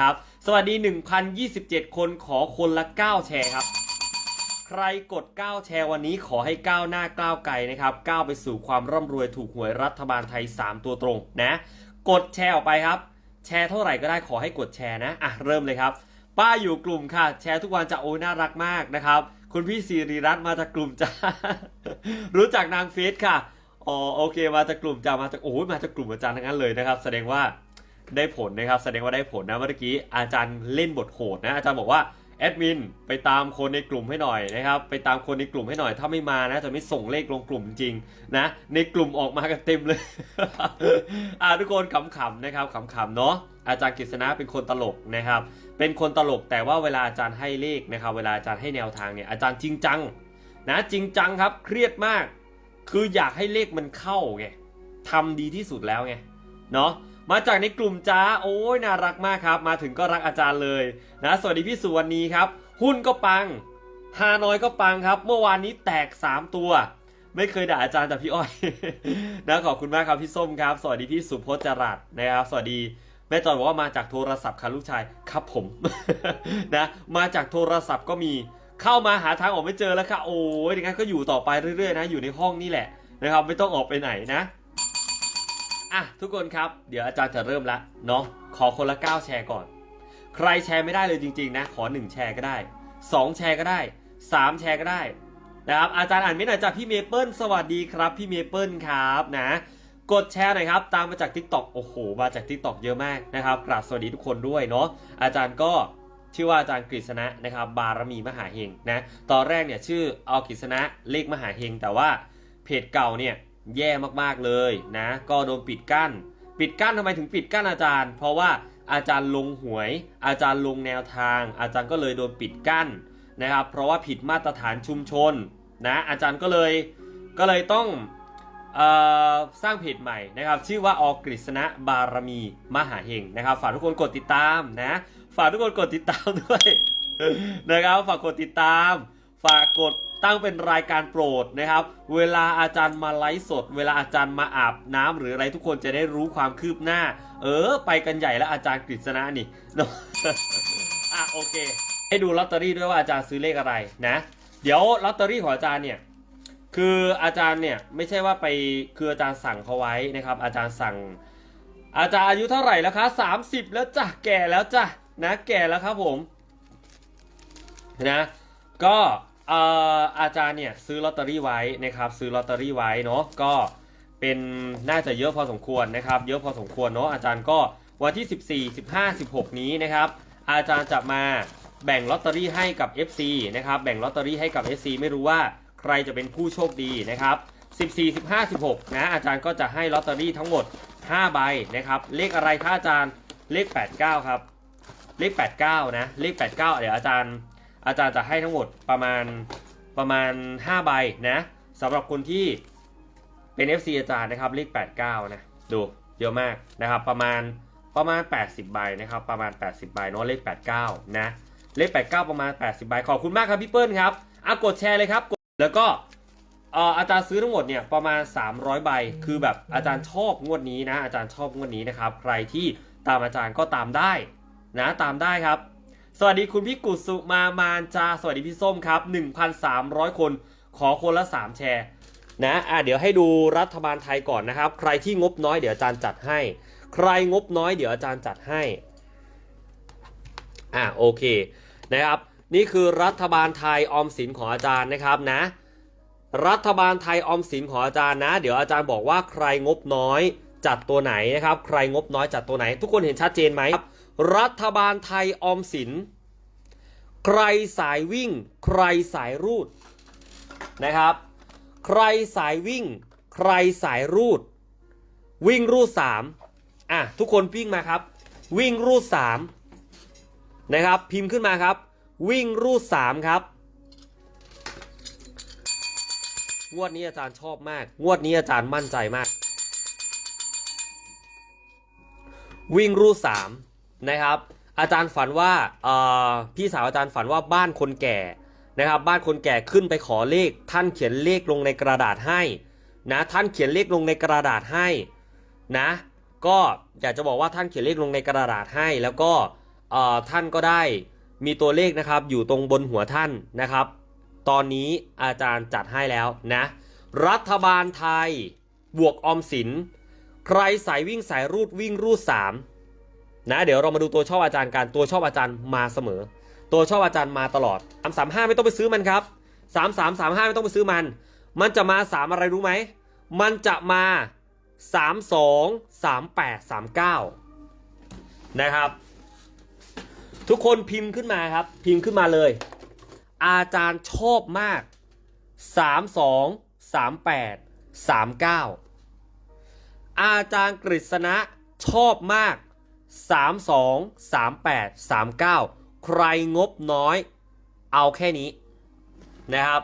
ครับสวัสดี 1,027 คนขอคนละ 9 แชร์ครับ ใครกด 9 แชร์วันนี้ขอให้ก้าวหน้าก้าวไกลนะครับก้าวไปสู่ความร่ำรวยถูกหวยรัฐบาลไทย 3 ตัวตรงนะ กดแชร์ออกไปครับ แชร์เท่าไหร่ก็ได้ขอให้กดแชร์นะอะเริ่มเลยครับ ป้าอยู่กลุ่มค่ะ แชร์ทุกวันจะโอ้ยน่ารักมากนะครับ คุณพี่สิริรัตน์มาจากกลุ่มจ้ารู้จักนางเฟสค่ะอ๋อโอเคมาจากกลุ่มจ้ามาจากโอ้ยมาจากกลุ่มอาจารย์ทั้งนั้นเลยนะครับ แสดงว่า ได้ผลนะครับ แสดงว่าได้ผลนะเมื่อกี้อาจารย์เล่นบทโหดนะอาจารย์บอกว่าแอดมินไปตามคนในกลุ่มให้หน่อยนะครับ ไปตามคนในกลุ่มให้หน่อย ถ้าไม่มานะจะไม่ส่งเลขลงกลุ่มจริงนะ ในกลุ่มออกมากันเต็มเลย อ่าทุกคนขำๆนะครับขำๆเนาะอาจารย์กฤษณะเป็นคนตลกนะครับ เป็นคนตลกแต่ว่าเวลาอาจารย์ให้เลขนะครับ เวลาอาจารย์ให้แนวทางเนี่ยอาจารย์จริงจัง นะจริงจังครับ เครียดมาก คืออยากให้เลขมันเข้าไงทำดีที่สุดแล้วไงเนาะ มาจากในกลุ่มจ้าโอ้ยน่ารักมากครับ มาถึงก็รักอาจารย์เลยนะสวัสดีพี่สุวรรณีครับ หุ้นก็ปังฮานอยก็ปังครับ เมื่อวานนี้แตก 3 ตัว ไม่เคยด่าอาจารย์แต่พี่อ้อยนะขอบคุณมากครับพี่ส้มครับ สวัสดีพี่สุพจน์จรัสนะครับสวัสดีแม่จอยบอกว่ามาจากโทรศัพท์ค่ะลูกชายครับผมนะมาจากโทรศัพท์ก็มีเข้ามาหาทางออกไม่เจอแล้วค่ะโอ้ยงนั้นก็อยู่ต่อไปเรื่อยๆนะอยู่ในห้องนี่แหละนะครับไม่ต้องออกไปไหนนะ อะทุกคนครับ เดี๋ยวอาจารย์จะเริ่มละเนาะขอคนละ 9 แชร์ก่อน ใครแชร์ไม่ได้เลยจริง ๆ นะ ขอ 1 แชร์ก็ได้ 2 แชร์ก็ได้ 3 แชร์ก็ได้นะครับอาจารย์อ่านไม่หน่อยจากพี่เมเปิลสวัสดีครับ พี่เมเปิลครับนะ กดแชร์หน่อยครับ ตามมาจาก Tik t o อกโอ้โห มาจาก Tik t o อกเยอะมากนะครับกราบสวัสดีทุกคนด้วยเนาะอาจารย์ก็ชื่อว่าอาจารย์กฤษณะนะครับบารมีมหาเฮงนะตอนแรกเนี่ยชื่อเอากฤษณะเลขมหาเฮงแต่ว่าเพจเก่าเนี่ย แย่มากๆเลยนะ ก็โดนปิดกั้น ปิดกั้นทำไมถึงปิดกั้นอาจารย์ เพราะว่าอาจารย์ลงหวย อาจารย์ลงแนวทาง อาจารย์ก็เลยโดนปิดกั้นนะครับ เพราะว่าผิดมาตรฐานชุมชนนะอาจารย์ก็เลยก็เลยต้องออสร้างเพจใหม่นะครับ ชื่อว่าออกฤษณะบารมีมหาเฮงนะครับ ฝากทุกคนกดติดตามนะฝากทุกคนกดติดตามด้วยนะครับฝากกดติดตาม ฝากกด ตั้งเป็นรายการโปรดนะครับ เวลาอาจารย์มาไลฟ์สด เวลาอาจารย์มาอาบน้ำหรืออะไรทุกคนจะได้รู้ความคืบหน้า เออ ไปกันใหญ่แล้วอาจารย์กฤษณะนี่เนาะอะโอเค ให้ดูลอตเตอรี่ด้วยว่าอาจารย์ซื้อเลขอะไรนะ เดี๋ยวลอตเตอรี่ของอาจารย์เนี่ยคืออาจารย์เนี่ยไม่ใช่ว่าไปคืออาจารย์สั่งเขาไว้นะครับ อาจารย์สั่ง อาจารย์อายุเท่าไหร่แล้วคะสามสิบแล้วจ้ะแก่แล้วจ้ะนะแก่แล้วครับผมนะก็ อาจารย์เนี่ยซื้อลอตเตอรี่ไว้นะครับซื้อลอตเตอรี่ไว้เนาะก็เป็นน่าจะเยอะพอสมควรนะครับ เยอะพอสมควรเนาะอาจารย์ก็วันที่ 14 15 16 นี้นะครับ อาจารย์จะมาแบ่งลอตเตอรี่ให้กับ FC นะครับแบ่งลอตเตอรี่ให้กับ FC ไม่รู้ว่าใครจะเป็นผู้โชคดีนะครับ 14 15 16 นะอาจารย์ก็จะให้ลอตเตอรี่ทั้งหมด 5 ใบนะครับ เลขอะไรคะอาจารย์เลข 89 ครับ เลข 89 นะ เลข 89 เดี๋ยวอาจารย์ อาจารย์จะให้ทั้งหมดประมาณประมาณ 5 ใบนะสำหรับคนที่เป็น FC อาจารย์นะครับเลข89 นะ ดูเยอะมากนะครับ ประมาณประมาณ 80 ใบนะครับ ประมาณ 80 ใบเนาะเลข 89 นะ เลข 89 ประมาณ 80 ใบ ขอบคุณมากครับพี่เปิ้ลครับอะกดแชร์เลยครับกดแล้วก็เอออาจารย์ซื้อทั้งหมดเนี่ยประมาณ 300 ใบ คือแบบอาจารย์ชอบงวดนี้นะ อาจารย์ชอบงวดนี้นะครับ ใครที่ตามอาจารย์ก็ตามได้นะ ตามได้ครับ สวัสดีคุณพี่กุสุมามานจาสวัสดีพี่ส้มครับ 1,300 คนขอคนละ 3 แชร์นะอะเดี๋ยวให้ดูรัฐบาลไทยก่อนนะครับ ใครที่งบน้อยเดี๋ยวอาจารย์จัดให้ ใครงบน้อยเดี๋ยวอาจารย์จัดให้อะโอเคนะครับ นี่คือรัฐบาลไทยออมสินของอาจารย์นะครับนะ รัฐบาลไทยออมสินของอาจารย์นะ เดี๋ยวอาจารย์บอกว่าใครงบน้อยจัดตัวไหนนะครับ ใครงบน้อยจัดตัวไหน ทุกคนเห็นชัดเจนไหมครับ รัฐบาลไทยออมสิน ใครสายวิ่ง ใครสายรูดนะครับ ใครสายวิ่ง ใครสายรูด วิ่งรูดสามอะทุกคนวิ่งมาครับ วิ่งรูดสามนะครับ พิมพ์ขึ้นมาครับ วิ่งรูดสามครับงวดนี้อาจารย์ชอบมาก งวดนี้อาจารย์มั่นใจมาก วิ่งรูดสาม นะครับ อาจารย์ฝันว่าพี่สาวอาจารย์ฝันว่าบ้านคนแก่นะครับ บ้านคนแก่ขึ้นไปขอเลข ท่านเขียนเลขลงในกระดาษให้นะท่านเขียนเลขลงในกระดาษให้นะ ก็อยากจะบอกว่าท่านเขียนเลขลงในกระดาษให้ แล้วก็ท่านก็ได้มีตัวเลขนะครับอยู่ตรงบนหัวท่านนะครับ ตอนนี้อาจารย์จัดให้แล้วนะรัฐบาลไทย บวกออมสิน ใครสายวิ่งสายรูดวิ่งรูด3 นะเดี๋ยวเรามาดูตัวชอบอาจารย์กันตัวชอบอาจารย์มาเสมอ ตัวชอบอาจารย์มาตลอด335ไม่ต้องไปซื้อมันครับ3335ไม่ต้องไปซื้อมัน มันจะมา 3 อะไรรู้ไหมมันจะมา 32 38 39 นะครับ ทุกคนพิมพ์ขึ้นมาครับ พิมพ์ขึ้นมาเลย อาจารย์ชอบมาก 32 38 39 อาจารย์กฤษณะชอบมาก 32 38 39 ใครงบน้อยเอาแค่นี้นะครับ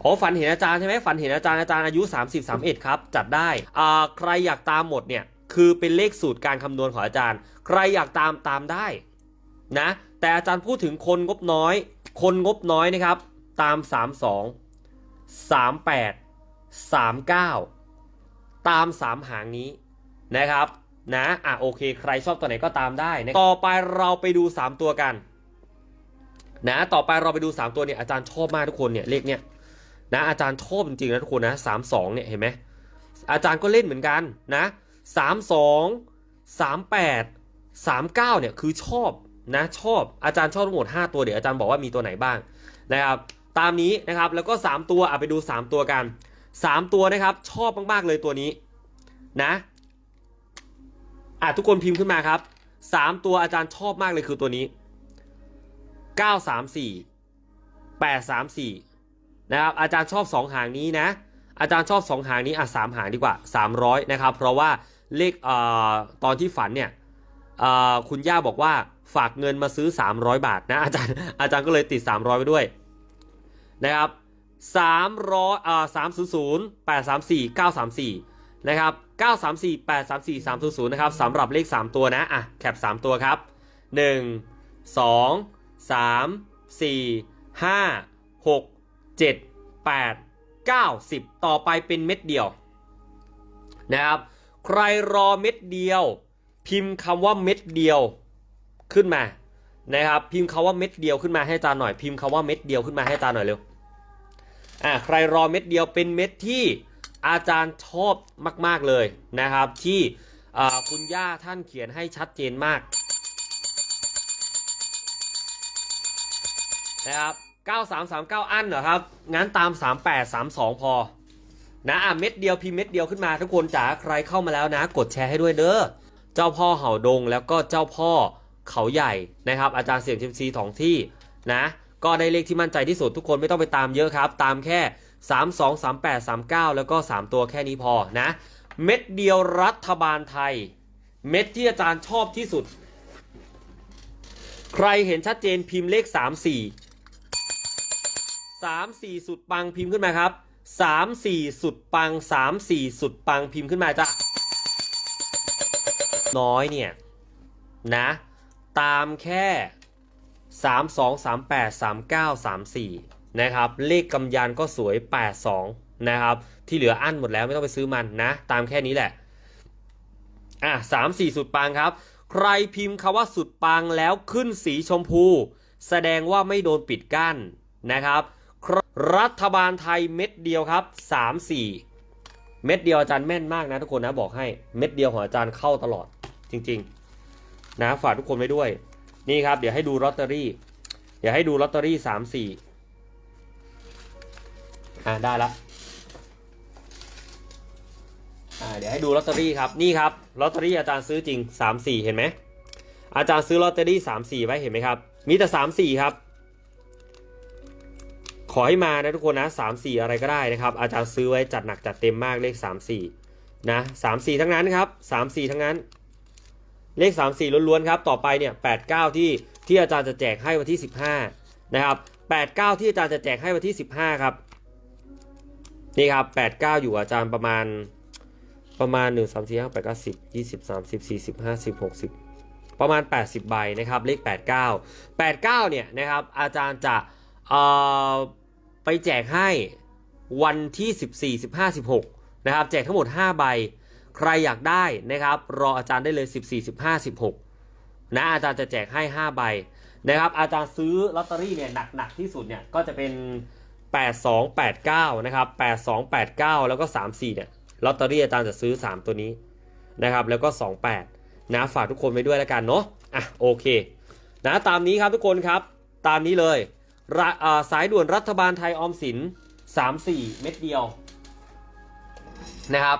โอ้ฝันเห็นอาจารย์ใช่ไหมฝันเห็นอาจารย์อาจารย์อายุ 30 31 ครับ จัดได้อ่าใครอยากตามหมดเนี่ย คือเป็นเลขสูตรการคำนวณของอาจารย์ ใครอยากตามตามได้นะแต่อาจารย์พูดถึงคนงบน้อย คนงบน้อยนะครับ ตาม 32 38 39 ตาม 3 หางนี้นะครับ นะอะโอเค ใครชอบตัวไหนก็ตามได้นะต่อไปเราไปดู 3 ตัวกัน นะ ต่อไปเราไปดู 3 ตัวเนี่ยอาจารย์ชอบมากทุกคนเนี่ยเลขเนี่ยนะอาจารย์ชอบจริงๆนะทุกคนนะ32เนี่ยเห็นไหมอาจารย์ก็เล่นเหมือนกันนะ32 38 39เนี่ยคือชอบนะชอบอาจารย์ชอบทั้งหมด 5 ตัวเดี๋ยวอาจารย์บอกว่ามีตัวไหนบ้างนะครับตามนี้นะครับแล้วก็ 3 ตัวอะไปดู 3 ตัวกัน 3 ตัวนะครับชอบมากๆเลยตัวนี้นะ อะทุกคนพิมพ์ขึ้นมาครับ3ตัวอาจารย์ชอบมากเลยคือตัวนี้934 834นะครับอาจารย์ชอบ2หางนี้นะ อาจารย์ชอบ2หางนี้อะ3หางดีกว่า300นะครับ เพราะว่าเลขเอ่อตอนที่ฝันเนี่ยเอ่อคุณย่าบอกว่าฝากเงินมาซื้อ 300 บาทนะอาจารย์อาจารย์ก็เลยติด 300ไปด้วยนะครับ300อ่า300 834 934 นะครับ 934 834 300 นะครับสำหรับเลข 3 ตัวนะ อะ แคป 3 ตัวครับ 1 2 3 4 5 6 7 8 9 10 ต่อไปเป็นเม็ดเดียวนะครับ ใครรอเม็ดเดียว พิมพ์คำว่าเม็ดเดียวขึ้นมานะครับ พิมพ์คำว่าเม็ดเดียวขึ้นมาให้อาจาหน่อย พิมพ์คำว่าเม็ดเดียวขึ้นมาให้อาจาหน่อยเร็ว อ่าใครรอเม็ดเดียวเป็นเม็ดที่ อาจารย์ชอบมาก ๆเลยนะครับ ที่คุณย่าท่านเขียนให้ชัดเจนมากนะครับ9339 อันเหรอครับ งั้นตาม 3832 พอ นะอะเม็ดเดียวพิมพ์เม็ดเดียวขึ้นมาทุกคนจ๋าใครเข้ามาแล้วนะ กดแชร์ให้ด้วยเด้อ เจ้าพ่อเห่าดงแล้วก็เจ้าพ่อเขาใหญ่นะครับ อาจารย์เสี่ยงเทมซีสองที่นะ ก็ได้เลขที่มั่นใจที่สุดทุกคนไม่ต้องไปตามเยอะครับ ตามแค่ 3 2 3 8 3 9 แล้วก็ 3 ตัวแค่นี้พอนะ เม็ดเดียวรัฐบาลไทย เม็ดที่อาจารย์ชอบที่สุด ใครเห็นชัดเจนพิมพ์เลข 3 4 3 4 สุดปังพิมพ์ขึ้นมาครับ 3 4 สุดปัง 3 4 สุดปังพิมพ์ขึ้นมาจ้ะน้อยเนี่ย นะ ตามแค่ 3 2 3 8 3 9 3 4 นะครับ เลขกำยันก็สวย 8 2 นะครับ ที่เหลืออั้นหมดแล้วไม่ต้องไปซื้อมันนะ ตามแค่นี้แหละ อะสามสี่สุดปังครับ ใครพิมพ์คาว่าสุดปังแล้วขึ้นสีชมพู แสดงว่าไม่โดนปิดกั้นนะครับ รัฐบาลไทยเม็ดเดียวครับ 3 4 เม็ดเดียวอาจารย์แม่นมากนะทุกคนนะบอกให้เม็ดเดียวของอาจารย์เข้าตลอดจริง ๆ นะฝากทุกคนไว้ด้วย นี่ครับ เดี๋ยวให้ดูลอตเตอรี่ เดี๋ยวให้ดูลอตเตอรี่ 3 4 อ่าได้ละอ่าเดี๋ยวให้ดูลอตเตอรี่ครับนี่ครับลอตเตอรี่อาจารย์ซื้อจริง 3 4 เห็นไหมอาจารย์ซื้อลอตเตอรี่3 4 ไว้เห็นไหมครับ มีแต่ 3 4 ครับ ขอให้มานะทุกคนนะ 3 4 อะไรก็ได้นะครับ อาจารย์ซื้อไว้จัดหนักจัดเต็มมากเลข 3 4นะ3 4 ทั้งนั้นครับ3 4 ทั้งนั้น เลข 3 4ล้วนๆครับ ต่อไปเนี่ย8 9 ที่ที่อาจารย์จะแจกให้วันที่ 15นะครับ8 9 ที่อาจารย์จะแจกให้วันที่ 15 ครับ นี่ครับ8 9อยู่อาจารย์ประมาณประมาณ1 3 4 5 8 9 10 20 30 40 50 60ประมาณ 80 ใบนะครับเลข 89 89 เนี่ยนะครับอาจารย์จะเอ่อไปแจกให้วันที่ 14 15 16นะครับแจกทั้งหมด 5 ใบ ใครอยากได้นะครับรออาจารย์ได้เลย 14 15 16นะอาจารย์จะแจกให้ 5 ใบนะครับอาจารย์ซื้อลอตเตอรี่เนี่ยหนักๆที่สุดเนี่ยก็จะเป็น 8289 นะครับ 8289 แล้วก็ 34 เนี่ยลอตเตอรี่อาจารย์จะซื้อ 3 ตัวนี้นะครับ แล้วก็ 28 นะฝากทุกคนไว้ด้วยแล้วกันเนาะอะโอเค นะตามนี้ครับทุกคนครับ ตามนี้เลยสายด่วนรัฐบาลไทยออมสิน 3-4 เม็ดเดียวนะครับ